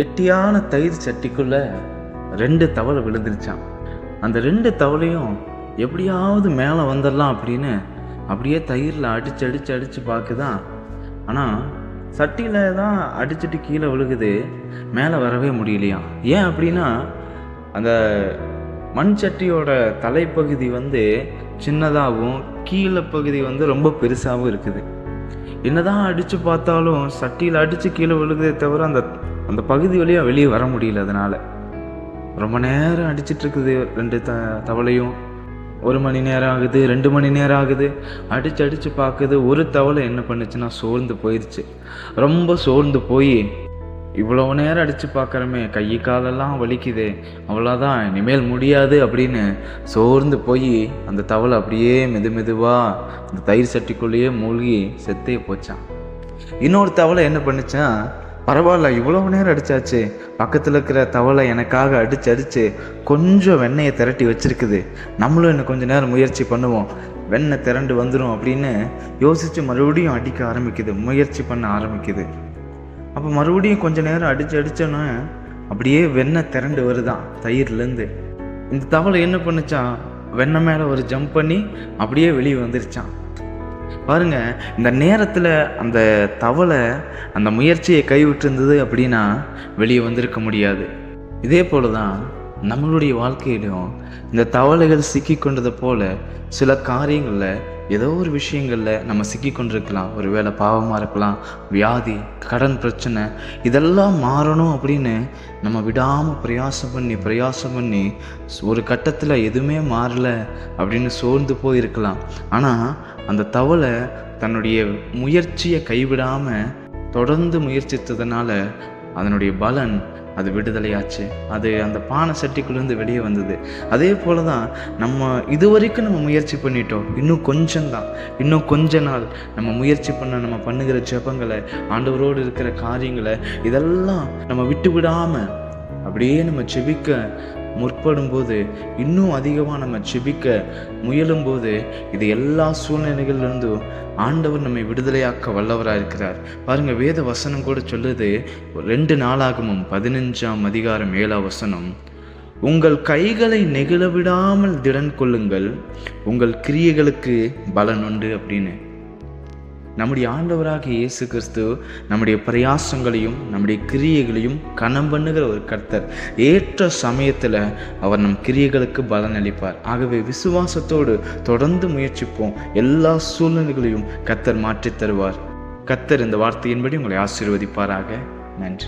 கெட்டியான தயிர் சட்டிக்குள்ள ரெண்டு தவளை விழுந்துருச்சான் அந்த ரெண்டு தவளையும் எப்படியாவது மேலே வந்துடலாம் அப்படின்னு அப்படியே தயிரில் அடிச்சு அடிச்சு அடிச்சு பார்க்குதான். ஆனால் சட்டியில் தான் அடிச்சுட்டு கீழே விழுகுது. மேலே வரவே முடியலையா? ஏன் அப்படின்னா அந்த மண் சட்டியோட தலைப்பகுதி வந்து சின்னதாகவும் கீழே பகுதி வந்து ரொம்ப பெருசாகவும் இருக்குது. என்னதான் அடித்து பார்த்தாலும் சட்டியில் அடித்து கீழே விழுகுதே தவிர அந்த அந்த பகுதி வழியாக வெளியே வர முடியல அதனால். ரொம்ப நேரம் அடிச்சிட்ருக்குது ரெண்டு த தவளையும். ஒரு மணி நேரம் ஆகுது ரெண்டு மணி நேரம் ஆகுது. அடிச்சு அடித்து பார்க்குது ஒரு தவளை என்ன பண்ணுச்சுன்னா சோர்ந்து போயிடுச்சு ரொம்ப சோர்ந்து போய் இவ்வளோ நேரம் அடித்து பார்க்குறமே கை காலெல்லாம் வலிக்குது. அவ்வளோதான் இனிமேல் முடியாது அப்படின்னு சோர்ந்து போய் அந்த தவளை அப்படியே மெது மெதுவாக அந்த தயிர் சட்டிக்குள்ளேயே மூழ்கி செத்தே போச்சான். இன்னொரு தவளை என்ன பண்ணுச்சா பரவாயில்ல இவ்வளவு நேரம் அடித்தாச்சு பக்கத்தில் இருக்கிற தவளை எனக்காக அடித்து அடித்து கொஞ்சம் வெண்ணெயை திரட்டி வச்சிருக்குது. நம்மளும் இன்னும் கொஞ்சம் நேரம் முயற்சி பண்ணுவோம். வெண்ணெய் திரண்டு வந்துடும் அப்படின்னு யோசித்து மறுபடியும் அடிக்க ஆரம்பிக்குது முயற்சி பண்ண ஆரம்பிக்குது. அப்போ மறுபடியும் கொஞ்ச நேரம் அடிச்சு அடித்தோன்னே அப்படியே வெண்ணெய் திரண்டு வருதான் தயிர்லேருந்து. இந்த தவளை என்ன பண்ணுச்சான் வெண்ணெய் மேலே ஒரு ஜம்ப் பண்ணி அப்படியே வெளியே வந்துருச்சான் பாருங்க இந்த நேரத்தில் அந்த தவளை அந்த முயற்சியை கைவிட்டிருந்தது அப்படின்னா வெளியே வந்திருக்க முடியாது. இதே போல தான் நம்மளுடைய வாழ்க்கையிலும் இந்த தவளைகள் சிக்கி கொண்டதை போல சில காரியங்களில் ஏதோ ஒரு விஷயங்களில் நம்ம சிக்கி கொண்டிருக்கலாம் ஒருவேளை பாவமாக இருக்கலாம் வியாதி கடன் பிரச்சனை இதெல்லாம் மாறணும் அப்படின்னு நம்ம விடாமல் பிரயாசம் பண்ணி பிரயாசம் பண்ணி ஒரு கட்டத்தில் எதுவுமே மாறலை அப்படின்னு சோர்ந்து போயிருக்கலாம். ஆனால் அந்த தவளை தன்னுடைய முயற்சியை கைவிடாமல் தொடர்ந்து முயற்சித்ததுனால அதனுடைய பலன் அது விடுதலையாச்சு. அது அந்த பானை சட்டிக்குள்ளேருந்து வெளியே வந்தது. அதே போல தான் நம்ம இது வரைக்கும் நம்ம முயற்சி பண்ணிட்டோம். இன்னும் கொஞ்சம்தான். இன்னும் கொஞ்ச நாள் நம்ம முயற்சி பண்ண நம்ம பண்ணுகிற ஜெபங்களை ஆண்டவரோடு இருக்கிற காரியங்களை இதெல்லாம் நம்ம விட்டு விடாமல் அப்படியே நம்ம செபிக்க முற்படும்போது இன்னும் அதிகமாக நம்ம செபிக்க முயலும்போது இது எல்லா சூழ்நிலைகளிலிருந்தும் ஆண்டவர் நம்மை விடுதலையாக்க வல்லவராக இருக்கிறார். பாருங்கள் வேத வசனம் கூட சொல்லுது ரெண்டு நாளாகமும் பதினஞ்சாம் அதிகாரம் ஏழாம் வசனம் உங்கள் கைகளை நெகிழ விடாமல் திடன் கொள்ளுங்கள் உங்கள் கிரியைகளுக்கு பலன் உண்டு அப்படின்னு. நம்முடைய ஆண்டவராக இயேசு கிறிஸ்து நம்முடைய பிரயாசங்களையும் நம்முடைய கிரியைகளையும் கணம் பண்ணுகிற ஒரு கர்த்தர். ஏற்ற சமயத்தில் அவர் நம் கிரியைகளுக்கு பலன் அளிப்பார். ஆகவே விசுவாசத்தோடு தொடர்ந்து முயற்சிப்போம். எல்லா சூழ்நிலைகளையும் கர்த்தர் மாற்றித் தருவார். கர்த்தர் இந்த வார்த்தையின்படி உங்களை ஆசீர்வதிப்பாராக. நன்றி.